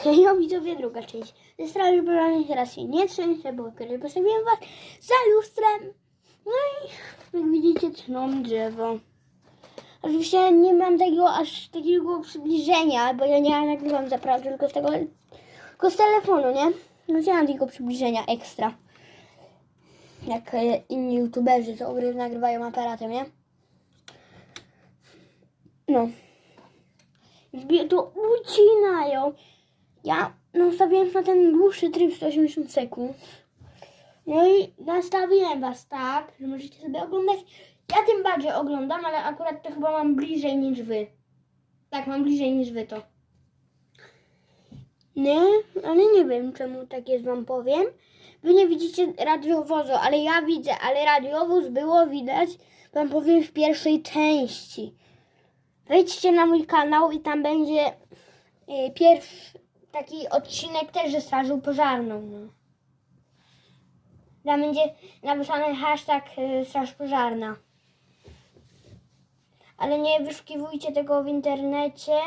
Hejo widzowie, druga część. Ze straży teraz się nie trzęsę, bo kiedy postawiłem was za lustrem. No i jak widzicie tną drzewo. Oczywiście nie mam tego aż takiego przybliżenia, bo ja nie nagrywam zaprawdę tylko z tego, tylko z telefonu, nie? No nie mam takiego przybliżenia ekstra. Jak e, inni youtuberzy, co ogry nagrywają aparatem, nie? No. To ucinają. Ja nastawiłem na ten dłuższy tryb 180 sekund. No i nastawiłem was tak, że możecie sobie oglądać. Ja tym bardziej oglądam, ale akurat to chyba mam bliżej niż wy. Tak, mam bliżej niż wy to. Nie, ale nie wiem czemu tak jest, wam powiem. Wy nie widzicie radiowozu, ale ja widzę, ale radiowóz było widać, wam powiem w pierwszej części. Wejdźcie na mój kanał i tam będzie y, pierwszy taki odcinek też ze strażą pożarną. No. Tam będzie napisany hashtag y, straż pożarna. Ale nie wyszukiwujcie tego w internecie.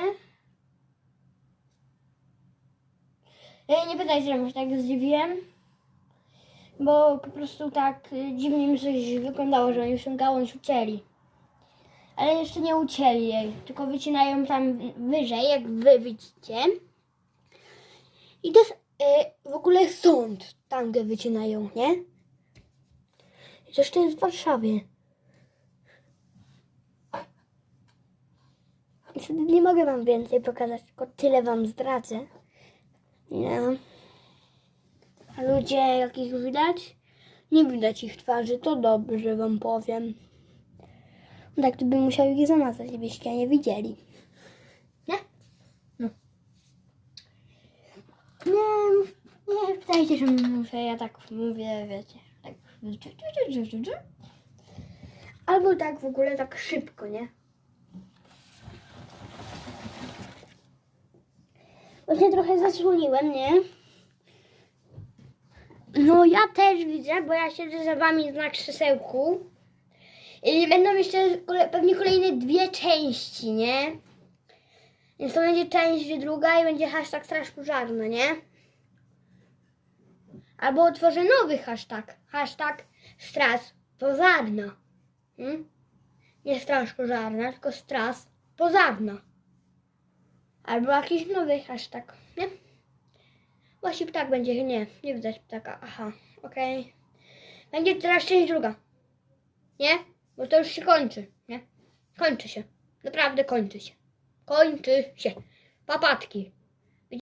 Nie pytajcie, że się tak zdziwiłem. Bo po prostu tak y, dziwnie mi coś wyglądało, że oni tę gałąź ucięli. Ale jeszcze nie ucięli jej, tylko wycinają tam wyżej, jak wy widzicie. I jest y, w ogóle sąd, gdzie wycinają, nie? I Coś to jest w Warszawie. Nie mogę wam więcej pokazać, tylko tyle wam zdradzę. Nie. A ludzie, jakich widać? Nie widać ich twarzy, to dobrze wam powiem. Tak, to by musiał ich zamazać, żebyście nie widzieli. Nie? No. Nie, pytajcie, że muszę, ja tak mówię, wiecie. Tak. Albo tak w ogóle tak szybko, nie? Właśnie trochę zasłoniłem, nie? No ja też widzę, bo ja siedzę za wami na krzesełku. I będą jeszcze pewnie kolejne dwie części, nie? Więc to będzie część druga i będzie hashtag straż pożarna, nie? Albo otworzę nowy hashtag. Hashtag straż pożarna. Hmm? Nie straż pożarna, tylko straż pożarna. Albo jakiś nowy hashtag, nie? Właśnie ptak będzie, nie, nie widać ptaka, aha, okej. Będzie teraz część druga, nie? Bo to już się kończy, nie? Kończy się, naprawdę kończy się. Kończy się. Papatki.